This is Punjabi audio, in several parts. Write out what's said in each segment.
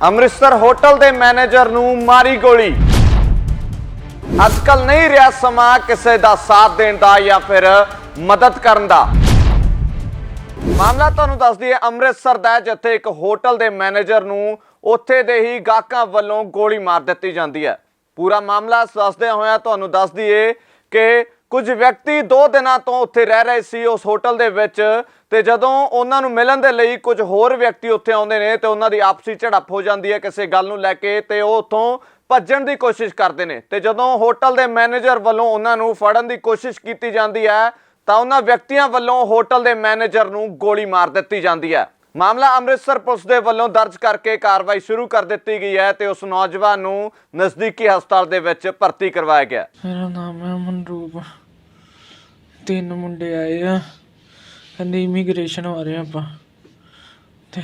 ਅੰਮ੍ਰਿਤਸਰ ਹੋਟਲ ਦੇ ਮੈਨੇਜਰ ਨੂੰ ਮਾਰੀ ਗੋਲੀ। ਅੱਜਕੱਲ ਨਹੀਂ ਰਿਹਾ ਸਮਾਂ ਕਿਸੇ ਦਾ ਸਾਥ ਦੇਣ ਦਾ ਜਾਂ ਫਿਰ ਮਦਦ ਕਰਨ ਦਾ। ਮਾਮਲਾ ਤੁਹਾਨੂੰ ਦੱਸ ਦਈਏ, ਅੰਮ੍ਰਿਤਸਰ ਦਾ ਜਿੱਥੇ ਇੱਕ ਹੋਟਲ ਦੇ ਮੈਨੇਜਰ ਨੂੰ ਉੱਥੇ ਦੇ ਹੀ ਗਾਹਕਾਂ ਵੱਲੋਂ ਗੋਲੀ ਮਾਰ ਦਿੱਤੀ ਜਾਂਦੀ ਹੈ। ਪੂਰਾ ਮਾਮਲਾ ਦੱਸਦਿਆਂ ਹੋਇਆ ਤੁਹਾਨੂੰ ਦੱਸ ਦਈਏ ਕਿ ਕੁਝ ਵਿਅਕਤੀ 2 ਦਿਨਾਂ ਤੋਂ ਉੱਥੇ ਰਹਿ ਰਹੇ ਸੀ ਉਸ ਹੋਟਲ ਦੇ ਵਿੱਚ ਤੇ ਜਦੋਂ ਉਹਨਾਂ ਨੂੰ ਮਿਲਣ ਦੇ ਲਈ ਕੁਝ ਹੋਰ ਵਿਅਕਤੀ ਉੱਥੇ ਆਉਂਦੇ ਨੇ ਤੇ ਉਹਨਾਂ ਦੀ ਆਪਸੀ ਝੜਪ ਹੋ ਜਾਂਦੀ ਹੈ ਕਿਸੇ ਗੱਲ ਨੂੰ ਲੈ ਕੇ ਤੇ ਉਹ ਉੱਥੋਂ ਭੱਜਣ ਦੀ ਕੋਸ਼ਿਸ਼ ਕਰਦੇ ਨੇ। ਤੇ ਜਦੋਂ ਹੋਟਲ ਦੇ ਮੈਨੇਜਰ ਵੱਲੋਂ ਉਹਨਾਂ ਨੂੰ ਫੜਨ ਦੀ ਕੋਸ਼ਿਸ਼ ਕੀਤੀ ਜਾਂਦੀ ਹੈ ਤਾਂ ਉਹਨਾਂ ਵਿਅਕਤੀਆਂ ਵੱਲੋਂ ਹੋਟਲ ਦੇ ਮੈਨੇਜਰ ਨੂੰ ਗੋਲੀ ਮਾਰ ਦਿੱਤੀ ਜਾਂਦੀ ਹੈ। ਮਾਮਲਾ ਅੰਮ੍ਰਿਤਸਰ ਪੁਲਿਸ ਦੇ ਵੱਲੋਂ ਦਰਜ ਕਰਕੇ ਕਾਰਵਾਈ ਸ਼ੁਰੂ ਕਰ ਦਿੱਤੀ ਗਈ ਹੈ ਤੇ ਉਸ ਨੌਜਵਾਨ ਨੂੰ ਨਜ਼ਦੀਕੀ ਹਸਪਤਾਲ ਦੇ ਵਿੱਚ ਭਰਤੀ ਕਰਵਾਇਆ ਗਿਆ ਮੇਰਾ ਨਾਮ ਹੈ ਮਨਰੂਪ। ਤਿੰਨ ਮੁੰਡੇ ਆਏ ਆ। ਕਹਿੰਦੇ ਇਮੀਗ੍ਰੇਸ਼ਨ ਆ ਰਹੇ ਆਪਾਂ। ਤੇ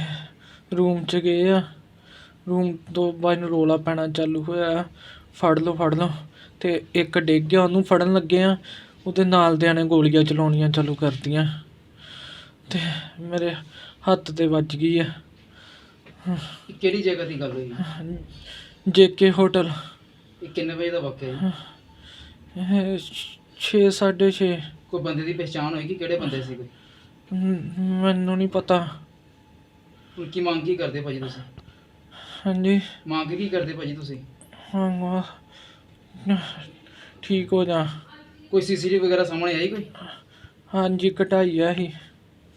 ਰੂਮ ਚ ਗਏ ਆ। ਰੂਮ ਤੋਂ ਬਾਅਦ ਨੂੰ ਰੋਲਾ ਪੈਣਾ ਚਾਲੂ ਹੋਇਆ। ਫੜ ਲਓ ਫੜ ਲਓ। ਤੇ ਇੱਕ ਡਿੱਗ ਗਿਆ, ਉਹਨੂੰ ਫੜਨ ਲੱਗੇ ਆ। ਉਹਦੇ ਨਾਲ ਦਿਆਂ ਨੇ ਗੋਲੀਆਂ ਚਲਾਉਣੀਆਂ ਚਾਲੂ ਕਰਤੀਆਂ। ਤੇ ਮੇਰੇ ਹੱਥ ਤੇ ਵੱਜ ਗਈ ਆ। ਇਹ ਕਿਹੜੀ ਜਗ੍ਹਾ ਦੀ ਗੱਲ ਹੋਈ? JK hotel. ਇਹ ਕਿੰਨੇ ਵਜੇ ਦਾ ਵਾਕਿਆ ਹੈ 6 6:30 ਕੋਈ ਬੰਦੇ ਦੀ ਪਛਾਣ ਹੋਈ ਕਿ ਕਿਹੜੇ ਬੰਦੇ ਸੀ ਕੋਈ? ਮੈਨੂੰ ਨਹੀਂ ਪਤਾ। ਹੁਣ ਕੀ ਮੰਗ ਕੀ ਕਰਦੇ ਭਾਜੀ ਤੁਸੀਂ? ਹਾਂਜੀ। ਮੰਗ ਕੀ ਕਰਦੇ ਭਾਜੀ ਤੁਸੀਂ? ਹਾਂ ਠੀਕ ਹੋ ਜਾ। ਕੋਈ ਸੀਸੀਟੀਵੀ ਵਗੈਰਾ ਸਾਹਮਣੇ ਆਈ ਕੋਈ? ਹਾਂਜੀ ਕਟਾਈ ਆ ਹੀ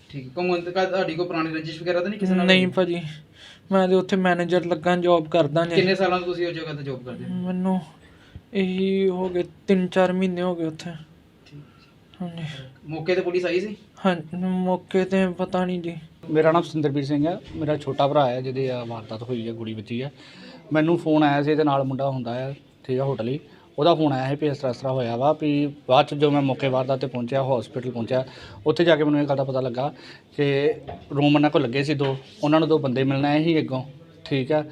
ਠੀਕ ਹੈ। ਕਮਨ ਤੇ ਤੁਹਾਡੀ ਕੋਈ ਪੁਰਾਣੀ ਰੰਜਿਸ਼ ਵਗੈਰਾ ਤਾਂ ਨਹੀਂ ਕਿਸੇ ਨਾਲ ਨਹੀਂ ਹੋਈ? ਭਾਜੀ ਮੈਂ ਤੇ ਉੱਥੇ ਮੈਨੇਜਰ ਲੱਗਾ ਜੌਬ ਕਰਦਾ ਜੀ ਕਿੰਨੇ ਸਾਲਾਂ ਤੋਂ ਤੁਸੀਂ ਉਸ ਜਗ੍ਹਾ ਤੇ ਜੌਬ ਕਰਦੇ ਹੋ? ਮੈਨੂੰ ਇਹੀ ਹੋ ਗਏ 3-4 ਮਹੀਨੇ ਹੋ ਗਏ ਉੱਥੇ। ਹਾਂਜੀ। ਮੌਕੇ ਤੇ ਪੁਲਿਸ ਆਈ ਸੀ? ਹਾਂ ਮੌਕੇ ਤੇ ਪਤਾ ਨਹੀਂ ਜੀ। ਮੇਰਾ ਨਾਮ ਸਿੰਦਰਬੀਰ ਸਿੰਘ ਹੈ। ਮੇਰਾ ਛੋਟਾ ਭਰਾ ਹੈ ਜਿਹਦੇ ਆ ਵਾਰਦਾਤ ਹੋਈ ਹੈ ਗੋਲੀ ਵੱਜੀ ਹੈ। ਮੈਨੂੰ ਫੋਨ ਆਇਆ ਸੀ ਇਹਦੇ ਨਾਲ ਮੁੰਡਾ ਹੁੰਦਾ ਹੈ ਠੀਕ ਹੈ ਹੋਟਲ ਹੀ। ਉਹਦਾ ਫੋਨ ਆਇਆ ਸੀ ਵੀ ਇਸ ਤਰ੍ਹਾਂ ਇਸ ਤਰ੍ਹਾਂ ਹੋਇਆ ਵਾ ਵੀ ਬਾਅਦ ਚ ਜੋ ਮੈਂ ਮੌਕੇ ਵਾਰਦਾਤ ਤੇ ਪਹੁੰਚਿਆ ਹਸਪੀਟਲ ਪਹੁੰਚਿਆ ਉੱਥੇ ਜਾ ਕੇ ਮੈਨੂੰ ਇਹ ਗੱਲ ਦਾ ਪਤਾ ਲੱਗਾ ਕਿ ਰੂਮ ਉਹਨਾਂ ਕੋਲ ਲੱਗੇ ਸੀ ਦੋ। ਉਹਨਾਂ ਨੂੰ ਦੋ ਬੰਦੇ ਮਿਲਣ ਆਏ ਸੀ ਅੱਗੋਂ ਠੀਕ ਹੈ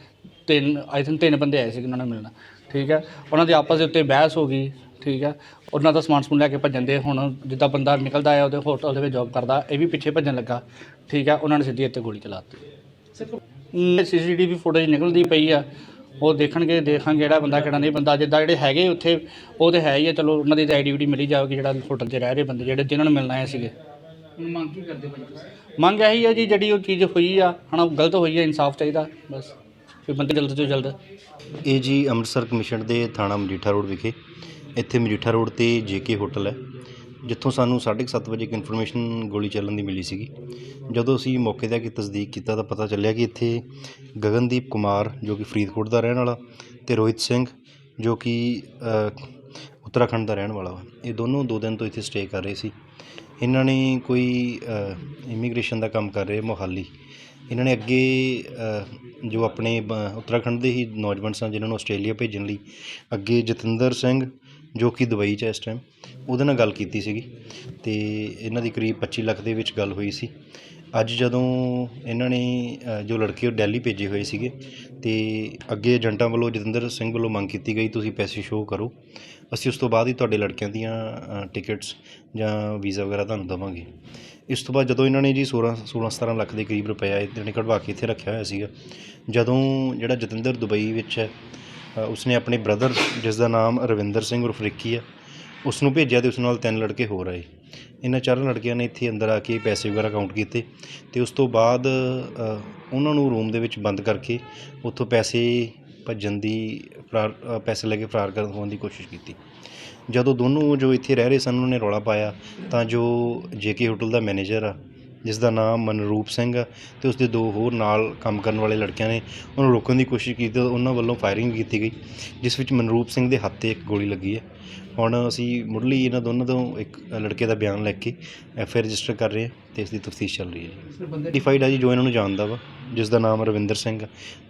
ਤਿੰਨ ਆਈ ਥਿੰਕ ਤਿੰਨ ਬੰਦੇ ਆਏ ਸੀ ਉਹਨਾਂ ਨੂੰ ਮਿਲਣਾ ਠੀਕ ਹੈ ਉਹਨਾਂ ਦੀ ਆਪਸ ਦੇ ਉੱਤੇ ਬਹਿਸ ਹੋ ਗਈ ਠੀਕ ਹੈ ਉਹਨਾਂ ਦਾ ਸਮਾਨ ਸਮੂਨ ਲੈ ਕੇ ਭੱਜਣ ਦੇ ਹੁਣ ਜਿੱਦਾਂ ਬੰਦਾ ਨਿਕਲਦਾ ਹੈ ਉਹਦੇ ਹੋਟਲ ਦੇ ਵਿੱਚ ਜੌਬ ਕਰਦਾ ਇਹ ਵੀ ਪਿੱਛੇ ਭੱਜਣ ਲੱਗਾ ਠੀਕ ਹੈ ਉਹਨਾਂ ਨੇ ਸਿੱਧੀ ਇੱਥੇ ਗੋਲੀ ਚਲਾ ਦਿੱਤੀ। ਸੀਸੀਟੀਵੀ ਫੁਟੇਜ ਨਿਕਲਦੀ ਪਈ ਆ। ਉਹ ਦੇਖਣਗੇ ਦੇਖਾਂਗੇ ਕਿਹੜਾ ਬੰਦਾ ਕਿਹੜਾ ਨਹੀਂ। ਬੰਦਾ ਜਿੱਦਾਂ ਜਿਹੜੇ ਹੈਗੇ ਉੱਥੇ ਉਹ ਤੇ ਹੈ ਹੀ ਆ। ਚਲੋ ਉਹਨਾਂ ਦੀ ਤਾਂ ਆਈਡੀ ਮਿਲੀ ਜਾਵੇਗੀ ਜਿਹੜਾ ਹੋਟਲ 'ਚ ਰਹਿ ਰਹੇ ਬੰਦੇ ਜਿਹੜੇ ਜਿਨ੍ਹਾਂ ਨੂੰ ਮਿਲਣਾ ਆਏ ਸੀਗੇ। ਹੁਣ ਮੰਗ ਕੀ ਕਰਦੇ ਤੁਸੀਂ? ਮੰਗ ਇਹੀ ਹੈ ਜੀ ਜਿਹੜੀ ਉਹ ਚੀਜ਼ ਹੋਈ ਆ ਹਨਾ ਗਲਤ ਹੋਈ ਹੈ ਇਨਸਾਫ ਚਾਹੀਦਾ ਬਸ। ਵੀ ਬੰਦੇ ਜਲਦ ਤੋਂ ਜਲਦ। ਇਹ ਜੀ ਅੰਮ੍ਰਿਤਸਰ ਕਮਿਸ਼ਨ ਦੇ ਥਾਣਾ ਮਜੀਠਾ ਰੋਡ ਵਿਖੇ। ਇੱਥੇ ਮਜੀਠਾ ਰੋਡ ਤੇ ਜੇਕੇ ਹੋਟਲ ਹੈ। ਜਿੱਥੋਂ ਸਾਨੂੰ 7:30 ਵਜੇ ਇੱਕ ਇਨਫੋਰਮੇਸ਼ਨ ਗੋਲੀ ਚੱਲਣ ਦੀ ਮਿਲੀ ਸੀਗੀ। ਜਦੋਂ ਅਸੀਂ ਮੌਕੇ ਤੇ ਆ ਕੇ ਤਸਦੀਕ ਕੀਤਾ ਤਾਂ ਪਤਾ ਚੱਲਿਆ ਕਿ ਇੱਥੇ ਗਗਨਦੀਪ ਕੁਮਾਰ, ਜੋ ਕਿ ਫਰੀਦਕੋਟ ਦਾ ਰਹਿਣ ਵਾਲਾ, ਤੇ ਰੋਹਿਤ ਸਿੰਘ, ਜੋ ਕਿ ਉੱਤਰਾਖੰਡ ਦਾ ਰਹਿਣ ਵਾਲਾ ਵਾ। ਇਹ ਦੋਨੋਂ ਦੋ ਦਿਨ ਤੋਂ ਇੱਥੇ ਸਟੇ ਕਰ ਰਹੇ ਸੀ। ਇਹਨਾਂ ਨੇ ਕੋਈ ਇਮੀਗ੍ਰੇਸ਼ਨ ਦਾ ਕੰਮ ਕਰ ਰਹੇ ਮੋਹਾਲੀ। ਇਹਨਾਂ ਨੇ ਅੱਗੇ ਜੋ ਆਪਣੇ ਬ- ਉੱਤਰਾਖੰਡ ਦੇ ਹੀ ਨੌਜਵਾਨ ਸਨ, ਜਿਨ੍ਹਾਂ ਨੂੰ ਆਸਟ੍ਰੇਲੀਆ ਭੇਜਣ ਲਈ, ਅੱਗੇ ਜਤਿੰਦਰ ਸਿੰਘ ਜੋ ਕਿ ਦੁਬਈ 'ਚ ਹੈ ਇਸ ਟਾਈਮ ਉਹਦੇ ਨਾਲ ਗੱਲ ਕੀਤੀ ਸੀਗੀ ਅਤੇ ਇਹਨਾਂ ਦੀ ਕਰੀਬ 25 ਲੱਖ ਦੇ ਵਿੱਚ ਗੱਲ ਹੋਈ ਸੀ। ਅੱਜ ਜਦੋਂ ਇਹਨਾਂ ਨੇ ਜੋ ਲੜਕੇ ਉਹ ਦਿੱਲੀ ਭੇਜੇ ਹੋਏ ਸੀਗੇ ਅਤੇ ਅੱਗੇ ਏਜੰਟਾਂ ਵੱਲੋਂ ਜਤਿੰਦਰ ਸਿੰਘ ਵੱਲੋਂ ਮੰਗ ਕੀਤੀ ਗਈ, ਤੁਸੀਂ ਪੈਸੇ ਸ਼ੋਅ ਕਰੋ। ਅਸੀਂ ਉਸ ਤੋਂ ਬਾਅਦ ਹੀ ਤੁਹਾਡੇ ਲੜਕਿਆਂ ਦੀਆਂ ਟਿਕਟਸ ਜਾਂ ਵੀਜ਼ਾ ਵਗੈਰਾ ਤੁਹਾਨੂੰ ਦੇਵਾਂਗੇ। ਇਸ ਤੋਂ ਬਾਅਦ ਜਦੋਂ ਇਹਨਾਂ ਨੇ ਜੀ 16 16 17 ਲੱਖ ਦੇ ਕਰੀਬ ਰੁਪਇਆ ਇਹਨਾਂ ਨੇ ਕਢਵਾ ਕੇ ਇੱਥੇ ਰੱਖਿਆ ਹੋਇਆ ਸੀਗਾ, ਜਦੋਂ ਜਿਹੜਾ ਜਤਿੰਦਰ ਦੁਬਈ ਵਿੱਚ ਹੈ ਉਸਨੇ ਆਪਣੇ ਬ੍ਰਦਰ ਜਿਸ ਦਾ ਨਾਮ ਰਵਿੰਦਰ ਸਿੰਘ ਉਰਫ ਰਿੱਕੀ ਹੈ ਉਸ ਨੂੰ ਭੇਜਿਆ ਤੇ ਉਸ ਨਾਲ ਤਿੰਨ ਲੜਕੇ ਹੋਰ ਆਏ। ਇਹਨਾਂ ਚਾਰਾਂ ਲੜਕਿਆਂ ਨੇ ਇੱਥੇ ਅੰਦਰ ਆ ਕੇ ਪੈਸੇ ਵਗੈਰਾ ਕਾਊਂਟ ਕੀਤੇ ਤੇ ਉਸ ਤੋਂ ਬਾਅਦ ਉਹਨਾਂ ਨੂੰ ਰੂਮ ਦੇ ਵਿੱਚ ਬੰਦ ਕਰਕੇ ਉੱਥੋਂ ਪੈਸੇ ਭੱਜਣ ਦੀ ਫਰਾਰ ਪੈਸੇ ਲੈ ਕੇ ਫਰਾਰ ਕਰਨ ਹੋਣ ਦੀ ਕੋਸ਼ਿਸ਼ ਕੀਤੀ। ਜਦੋਂ ਦੋਨੋਂ ਜੋ ਇੱਥੇ ਰਹਿ ਰਹੇ ਸਨ, ਉਹਨਾਂ ਨੇ ਰੌਲਾ ਪਾਇਆ ਤਾਂ ਜੋ ਜੇਕੇ ਹੋਟਲ ਦਾ ਮੈਨੇਜਰ ਆ ਜਿਸ ਦਾ ਨਾਮ ਮਨਰੂਪ ਸਿੰਘ ਤੇ ਉਸ ਦੇ ਦੋ ਹੋਰ ਨਾਲ ਕੰਮ ਕਰਨ ਵਾਲੇ ਲੜਕਿਆਂ ਨੇ ਉਹਨੂੰ ਰੋਕਣ ਦੀ ਕੋਸ਼ਿਸ਼ ਕੀਤੀ ਤਾਂ ਉਹਨਾਂ ਵੱਲੋਂ ਫਾਇਰਿੰਗ ਕੀਤੀ ਗਈ ਜਿਸ ਵਿੱਚ ਮਨਰੂਪ ਸਿੰਘ ਦੇ ਹੱਥ ਤੇ ਇੱਕ ਗੋਲੀ ਲੱਗੀ ਹੈ। ਹੁਣ ਅਸੀਂ ਮੁੱਢਲੀ ਇਹਨਾਂ ਦੋਨਾਂ ਤੋਂ ਇੱਕ ਲੜਕੇ ਦਾ ਬਿਆਨ ਲੈ ਕੇ ਐਫ ਆਈ ਰਜਿਸਟਰ ਕਰ ਰਹੇ ਹਾਂ ਤੇ ਇਸ ਦੀ ਤਫਤੀਸ਼ ਚੱਲ ਰਹੀ ਹੈ ਜੀ। ਡਿਫਾਈਡ ਆ ਜੀ ਜੋ ਇਹਨਾਂ ਨੂੰ ਜਾਣਦਾ ਵਾ ਜਿਸ ਦਾ ਨਾਮ ਰਵਿੰਦਰ ਸਿੰਘ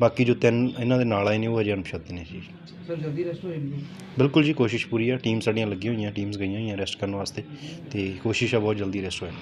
ਬਾਕੀ ਜੋ ਤਿੰਨ ਇਹਨਾਂ ਦੇ ਨਾਲ ਆਏ ਨੇ ਉਹ ਅਜੇ ਅਣਪਛਾਤੇ ਨੇ ਜੀ। ਸਰ ਜਲਦੀ ਰੈਸਟ ਹੋ ਜਾਣਗੇ। ਬਿਲਕੁਲ ਜੀ ਕੋਸ਼ਿਸ਼ ਪੂਰੀ ਆ। ਟੀਮ ਸਾਡੀਆਂ ਲੱਗੀਆਂ ਹੋਈਆਂ ਟੀਮਸ ਗਈਆਂ ਹੋਈਆਂ ਰੈਸਟ ਕਰਨ ਵਾਸਤੇ ਤੇ ਕੋਸ਼ਿਸ਼ ਆ ਬਹੁਤ ਜਲਦੀ ਰੈਸਟ ਹੋ ਜਾਣ ਦੀ